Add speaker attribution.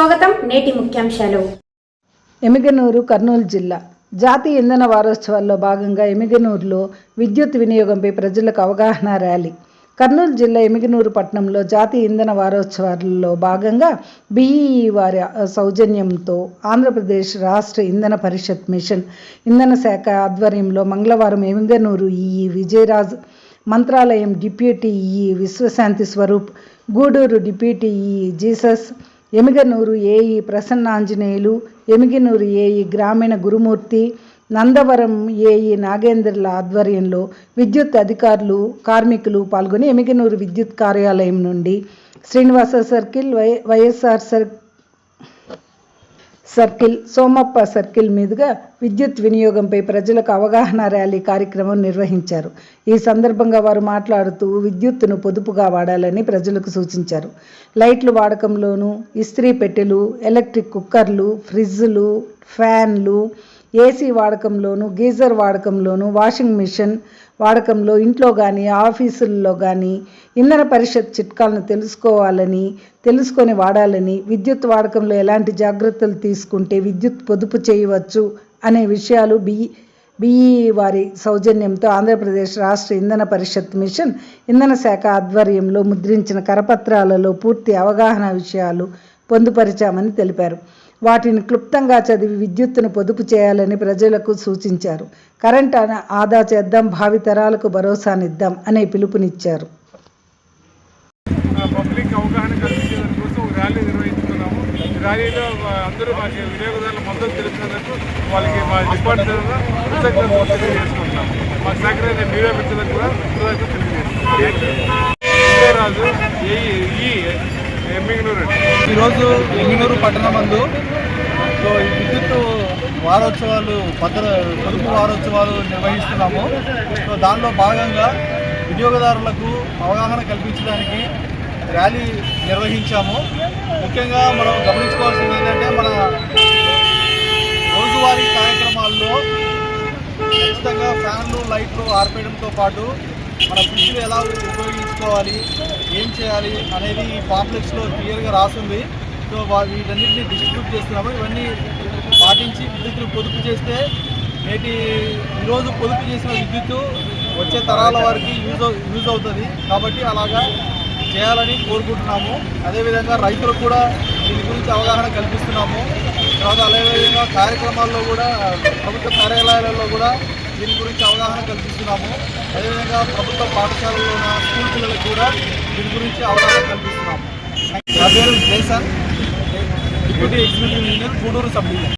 Speaker 1: స్వాగతం నేటి ముఖ్యాంశాలు.
Speaker 2: ఎమిగనూరు కర్నూలు జిల్లా. జాతీయ ఇంధన వారోత్సవాల్లో భాగంగా ఎమిగనూరులో విద్యుత్ వినియోగంపై ప్రజలకు అవగాహన ర్యాలీ. కర్నూలు జిల్లా ఎమిగనూరు పట్టణంలో జాతీయ ఇంధన వారోత్సవాల్లో భాగంగా బీఈఈ వారి సౌజన్యంతో ఆంధ్రప్రదేశ్ రాష్ట్ర ఇంధన పరిషత్ మిషన్ ఇంధన శాఖ ఆధ్వర్యంలో మంగళవారం Emmiganur EE Vijayaraj Mantralayam deputy EE Vishwashanti Swaroop Guduru deputy E Jesus Emmiganur AE Prasannanjaneyulu Emmiganur AE గ్రామీణ గురుమూర్తి నందవరం ఏఈ నాగేంద్రుల ఆధ్వర్యంలో విద్యుత్ అధికారులు కార్మికులు పాల్గొని ఎమిగనూరు విద్యుత్ కార్యాలయం నుండి Srinivasa circle Y YSR sir circle Somappa circle మీదుగా విద్యుత్ వినియోగంపై ప్రజలకు అవగాహన ర్యాలీ కార్యక్రమం నిర్వహించారు. ఈ సందర్భంగా వారు మాట్లాడుతూ విద్యుత్తును పొదుపుగా వాడాలని ప్రజలకు సూచించారు. లైట్లు వాడకంలోనూ ఇస్త్రీ పెట్టెలు ఎలక్ట్రిక్ కుక్కర్లు ఫ్రిడ్జ్లు ఫ్యాన్లు ఏసీ వాడకంలోను గీజర్ వాడకంలోను వాషింగ్ మిషన్ వాడకంలో ఇంట్లో కానీ ఆఫీసుల్లో కానీ ఇంధన పరిషత్ చిట్కాలను తెలుసుకోవాలని తెలుసుకొని వాడాలని విద్యుత్ వాడకంలో ఎలాంటి జాగ్రత్తలు తీసుకుంటే విద్యుత్ పొదుపు చేయవచ్చు అనే విషయాలు బి బిఈ వారి సౌజన్యంతో ఆంధ్రప్రదేశ్ రాష్ట్ర ఇంధన పరిషత్ మిషన్ ఇంధన శాఖ ఆధ్వర్యంలో ముద్రించిన కరపత్రాలలో పూర్తి అవగాహన విషయాలు పొందుపరిచామని తెలిపారు. వాటిని క్లుప్తంగా చదివి విద్యుత్తును పొదుపు చేయాలని ప్రజలకు సూచించారు. కరెంట్ ఆదా చేద్దాం భావితరాలకు భరోసానిద్దాం అనే పిలుపునిచ్చారు.
Speaker 3: పబ్లిక్ అవగాహన కల్పించేదాని కోసం ఒక ర్యాలీ నిర్వహిస్తున్నాము. ఈ ర్యాలీలో అందరూ మాకు వినియోగదారుల మద్దతు తెలిపినందుకు వాళ్ళకి మా డిపార్ట్మెంట్ కృతజ్ఞతలు తెలియజేసుకుంటున్నాము. మా కూడా కృతజ్ఞతలు తెలియజేస్తున్నాము. ఈ ఎమ్మిగనూరు
Speaker 4: ఈరోజు సో ఈ విద్యుత్ వారోత్సవాలు భద్ర పొదుపు వారోత్సవాలు నిర్వహిస్తున్నాము. సో దానిలో భాగంగా వినియోగదారులకు అవగాహన కల్పించడానికి ర్యాలీ నిర్వహించాము. ముఖ్యంగా మనం గమనించుకోవాల్సింది ఏంటంటే మన రోజువారీ కార్యక్రమాల్లో ఖచ్చితంగా ఫ్యాన్లు లైట్లు ఆర్పేయడంతో పాటు మన ఫ్రిడ్జ్లు ఎలా ఉపయోగించుకోవాలి ఏం చేయాలి అనేది ఈ పాంప్లెక్స్లో క్లియర్గా రాసింది. సో వా- వీటన్నిటిని డిస్ట్రిబ్యూట్ చేస్తున్నాము. ఇవన్నీ పాటించి విద్యుత్తును పొదుపు చేస్తే నేటి ఈరోజు పొదుపు చేసిన విద్యుత్తు వచ్చే తరాల వారికి యూజ్ అవు- యూజ్ అవుతుంది. కాబట్టి అలాగా చేయాలని కోరుకుంటున్నాము. అదేవిధంగా రైతులకు కూడా దీని గురించి అవగాహన కల్పిస్తున్నాము. తర్వాత అదేవిధంగా కార్యక్రమాల్లో కూడా ప్రభుత్వ కార్యాలయాలలో కూడా దీని గురించి అవగాహన కల్పిస్తున్నాము. అదేవిధంగా ప్రభుత్వ పాఠశాలలో ఉన్న స్కూల్ పిల్లలకు కూడా దీని గురించి అవగాహన కల్పిస్తున్నాము. నా పేరు Jayasan deputy executive engineer Guduru sub